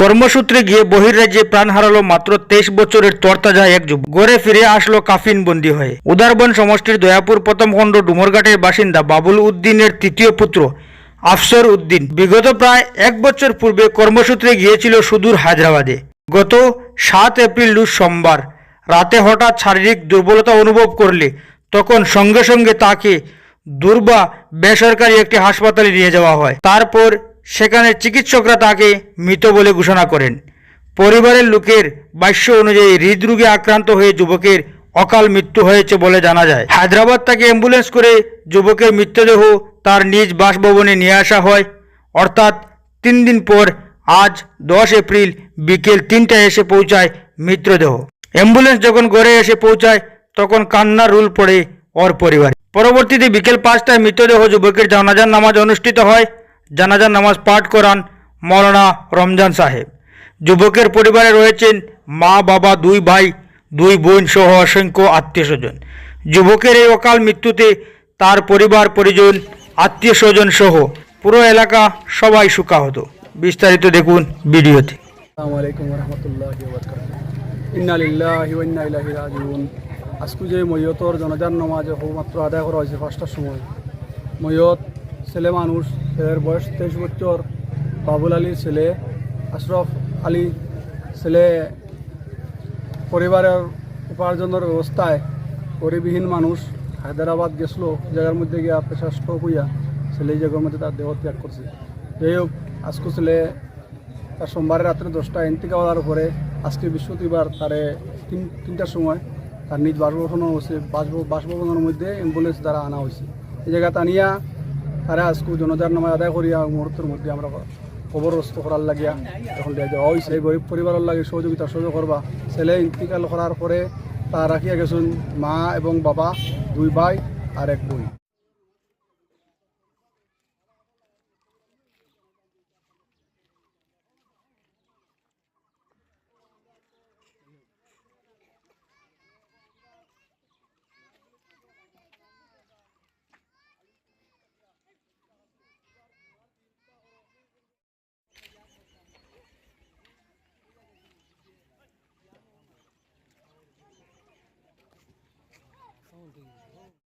কর্মসূত্রে গিয়ে বহির্রাজ্যে প্রাণ হারালো মাত্র তেইশ বছরের তরতাজা এক যুবক। গড়ে ফিরে আসলো কাফিন বন্দী হয়ে। উদারবন সমষ্টির দয়াপুর প্রথম খণ্ড ডুমরঘাটের বাসিন্দা বাবুল উদ্দিনের তৃতীয় পুত্র আফসর উদ্দিন। বিগত প্রায় এক বছর পূর্বে কর্মসূত্রে গিয়েছিল সুদূর হায়দ্রাবাদে। গত সাত এপ্রিল সোমবার রাতে হঠাৎ শারীরিক দুর্বলতা অনুভব করলে তখন সঙ্গে সঙ্গে তাকে দুর্বা বেসরকারি একটি হাসপাতালে নিয়ে যাওয়া হয়। তারপর সেখানে চিকিৎসকরা তাকে মৃত বলে ঘোষণা করেন। পরিবারের লোকের ভাষ্য অনুযায়ী হৃদরোগে আক্রান্ত হয়ে যুবকের অকাল মৃত্যু হয়েছে বলে জানা যায়। হায়দ্রাবাদ তাকে অ্যাম্বুলেন্স করে যুবকের মৃতদেহ তার নিজ বাসভবনে নিয়ে আসা হয়। অর্থাৎ তিন দিন পর আজ দশ এপ্রিল বিকেল তিনটায় এসে পৌঁছায় মৃতদেহ। অ্যাম্বুলেন্স যখন ঘরে এসে পৌঁছায়, তখন কান্নার রুল পড়ে ওর পরিবার। পরবর্তীতে বিকেল পাঁচটায় মৃতদেহ যুবকের জানাজার নামাজ অনুষ্ঠিত হয়। জানাজার নামাজ পাঠ করান মৌলানা রমজান সাহেব। যুবকের পরিবারে রয়েছেন মা, বাবা, দুই ভাই, দুই বোন সহ অসংখ্য আত্মীয় স্বজন। যুবকের এই অকাল মৃত্যুতে তার পরিবার, পরিজন, আত্মীয় স্বজন সহ পুরো এলাকা সবাই শোকাহত। বিস্তারিত দেখুন ভিডিওতে। আজকে যে মৈয়তর জনজান নমাজ মাত্র আদায় করা হয়েছে পাঁচটার সময়। মৈয়ত ছেলে মানুষ ছেলের বয়স তেইশ বছর। বাবুল আলীর ছেলে, আশরফ আলী ছেলে। পরিবারের উপার্জনের ব্যবস্থায় পরিবিহীন মানুষ হায়দ্রাবাদ গেছিল জায়গার মধ্যে গিয়া পেশা স্ট্রোক হইয়া ছেলে জায়গার মধ্যে তার দেহ ত্যাগ করছে। যাই হোক, আজকে ছেলে তার সোমবারের রাত্রে দশটা এনটিকা হওয়ার পরে আজকে বৃহস্পতিবার তারে তিন তিনটার সময় তার নিজ বাসভবন হয়েছে বাসভ- বাসভবনের মধ্যে অ্যাম্বুলেন্স দ্বারা আনা হয়েছে। এই জায়গা টানিয়া তারা আজকে জনজার নামে আদায় করিয়া মুহূর্তের মধ্যে আমরা কবরস্ত করার লাগিয়া এখন দিয়া যায় ওই সেই গরিব পরিবারের লাগে সহযোগিতা সহযোগ করবা। ছেলে ইন্তিকাল করার পরে তা রাখিয়া গেছেন মা এবং বাবা, দুই ভাই আর এক বই 엉덩이